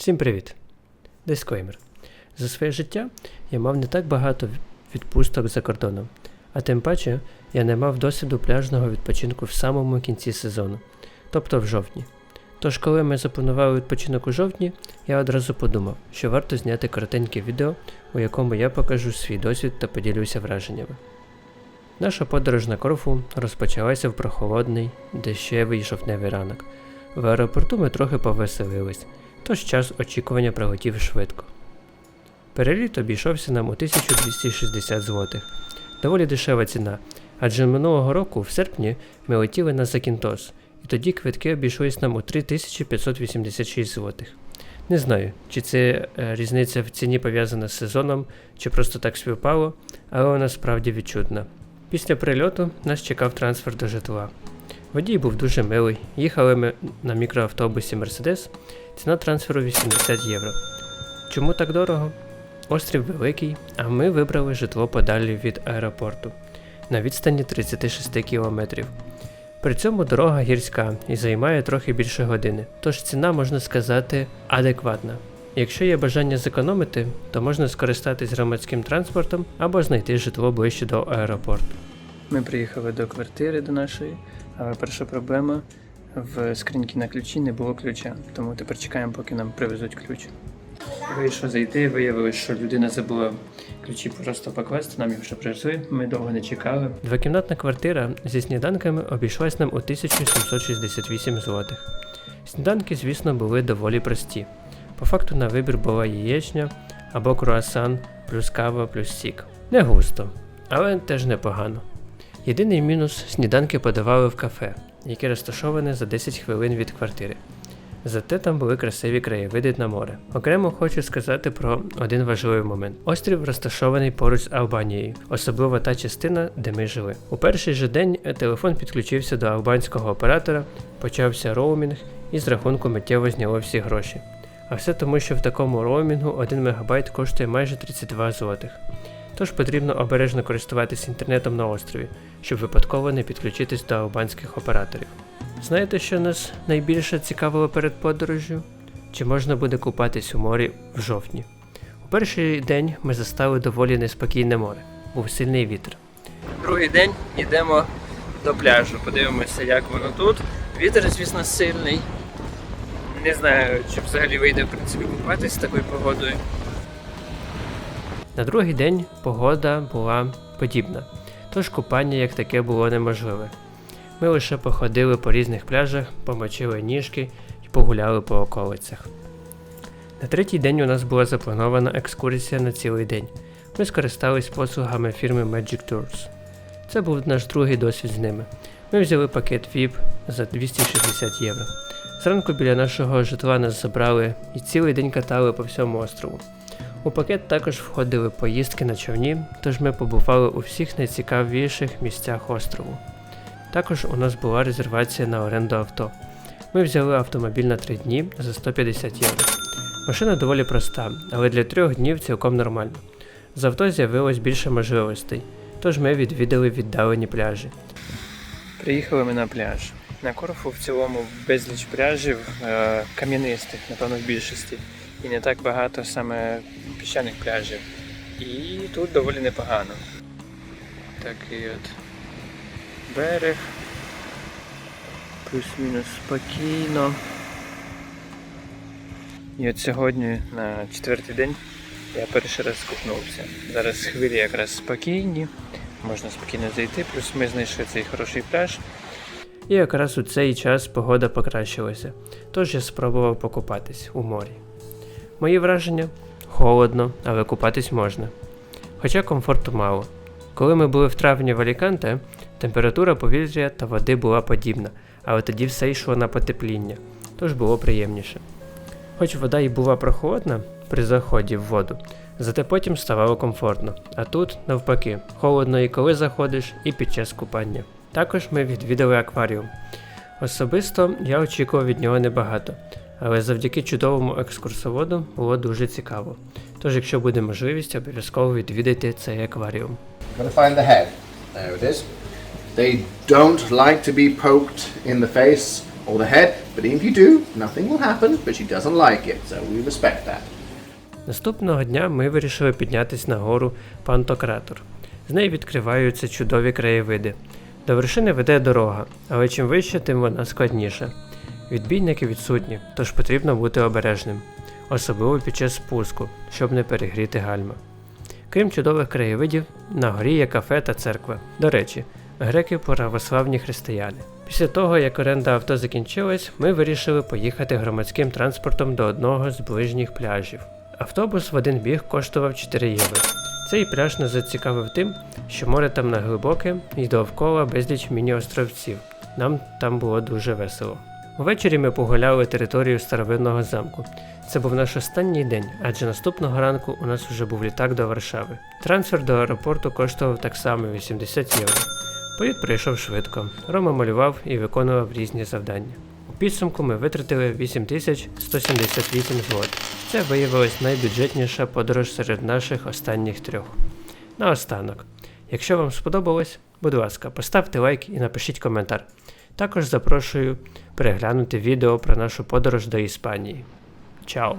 Всім привіт! Дисклеймер. За своє життя я мав не так багато відпусток за кордоном, а тим паче я не мав досвіду пляжного відпочинку в самому кінці сезону, тобто в жовтні. Тож, коли ми запланували відпочинок у жовтні, я одразу подумав, що варто зняти коротеньке відео, у якому я покажу свій досвід та поділюся враженнями. Наша подорож на Корфу розпочалася в прохолодний, дощевий жовтневий ранок. В аеропорту ми трохи повеселились, тож час очікування пролетів швидко. Переліт обійшовся нам у 1260 злотих. Доволі дешева ціна, адже минулого року, в серпні, ми летіли на Закінтос, і тоді квитки обійшлись нам у 3586 злотих. Не знаю, чи це е, різниця в ціні пов'язана з сезоном, чи просто так співпало, але вона справді відчутна. Після прильоту нас чекав трансфер до житла. Водій був дуже милий. Їхали ми на мікроавтобусі Mercedes. Ціна трансферу 80 євро. Чому так дорого? Острів великий, а ми вибрали житло подалі від аеропорту на відстані 36 кілометрів. При цьому дорога гірська і займає трохи більше години, тож ціна можна сказати адекватна. Якщо є бажання зекономити, то можна скористатись громадським транспортом або знайти житло ближче до аеропорту. Ми приїхали до квартири до нашої, перша проблема в скриньці на ключі не було ключа, тому тепер чекаємо, поки нам привезуть ключ. Вийшов зайти, виявилось, що людина забула ключі просто покласти, нам їх вже привезли, ми довго не чекали. Двокімнатна квартира зі сніданками обійшлась нам у 1768 злотих. Сніданки, звісно, були доволі прості. По факту на вибір була яєчня або круасан, плюс кава, плюс сік. Не густо, але теж непогано. Єдиний мінус сніданки подавали в кафе, яке розташоване за 10 хвилин від квартири. Зате там були красиві краєвиди на море. Окремо хочу сказати про один важливий момент. Острів розташований поруч з Албанією, особливо та частина, де ми жили. У перший же день телефон підключився до албанського оператора, почався роумінг і з рахунку миттєво зняло всі гроші. А все тому, що в такому роумінгу 1 МБ коштує майже 32 злотих. Тож потрібно обережно користуватися інтернетом на острові, щоб випадково не підключитись до албанських операторів. Знаєте, що нас найбільше цікавило перед подорожжю? Чи можна буде купатись у морі в жовтні? У перший день ми застали доволі неспокійне море, був сильний вітер. Другий день йдемо до пляжу, подивимося, як воно тут. Вітер, звісно, сильний. Не знаю, чи взагалі вийде в принципі купатись з такою погодою. На другий день погода була подібна, тож купання як таке було неможливе. Ми лише походили по різних пляжах, помочили ніжки і погуляли по околицях. На третій день у нас була запланована екскурсія на цілий день. Ми скористались послугами фірми Magic Tours. Це був наш другий досвід з ними. Ми взяли пакет VIP за 260 євро. Зранку біля нашого житла нас забрали і цілий день катали по всьому острову. У пакет також входили поїздки на човні, тож ми побували у всіх найцікавіших місцях острову. Також у нас була резервація на оренду авто. Ми взяли автомобіль на 3 дні за 150 євро. Машина доволі проста, але для трьох днів цілком нормально. З авто з'явилось більше можливостей, тож ми відвідали віддалені пляжі. Приїхали ми на пляж. На Корфу в цілому безліч пляжів е, кам'янистих, напевно, в більшості. І не так багато саме піщаних пляжів. І тут доволі непогано. Такий от берег. Плюс-мінус спокійно. І от сьогодні на четвертий день я перший раз купнувся. Зараз хвилі якраз спокійні, можна спокійно зайти, плюс ми знайшли цей хороший пляж. І якраз у цей час погода покращилася, тож я спробував покупатись у морі. Мої враження холодно, але купатись можна. Хоча комфорту мало. Коли ми були в травні в Аліканте, температура повітря та води була подібна, але тоді все йшло на потепління, тож було приємніше. Хоч вода і була прохолодна при заході в воду, зате потім ставало комфортно, а тут, навпаки, холодно і коли заходиш, і під час купання. Також ми відвідали акваріум. Особисто я очікував від нього небагато, але завдяки чудовому екскурсоводу було дуже цікаво. Тож, якщо буде можливість, обов'язково відвідайте цей акваріум. Find the head. There it is. They don't like to be poked in the face or the head, but if you do, nothing will happen, but she doesn't like it, so we respect that. Наступного дня ми вирішили піднятись на гору Пантократор. З неї відкриваються чудові краєвиди. До вершини веде дорога, але чим вище, тим вона складніша. Відбійники відсутні, тож потрібно бути обережним, особливо під час спуску, щоб не перегріти гальма. Крім чудових краєвидів, на горі є кафе та церква. До речі, греки православні християни. Після того, як оренда авто закінчилась, ми вирішили поїхати громадським транспортом до одного з ближніх пляжів. Автобус в один біг коштував 4 євро. Цей пляж нас зацікавив тим, що море там неглибоке і довкола безліч міні-островців. Нам там було дуже весело. Увечері ми погуляли територію старовинного замку. Це був наш останній день, адже наступного ранку у нас вже був літак до Варшави. Трансфер до аеропорту коштував так само 80 євро. Політ пройшов швидко. Рома малював і виконував різні завдання. У підсумку ми витратили 8178 злот. Це виявилась найбюджетніша подорож серед наших останніх трьох. Наостанок, якщо вам сподобалось, будь ласка, поставте лайк і напишіть коментар. Також запрошую переглянути відео про нашу подорож до Іспанії. Чао!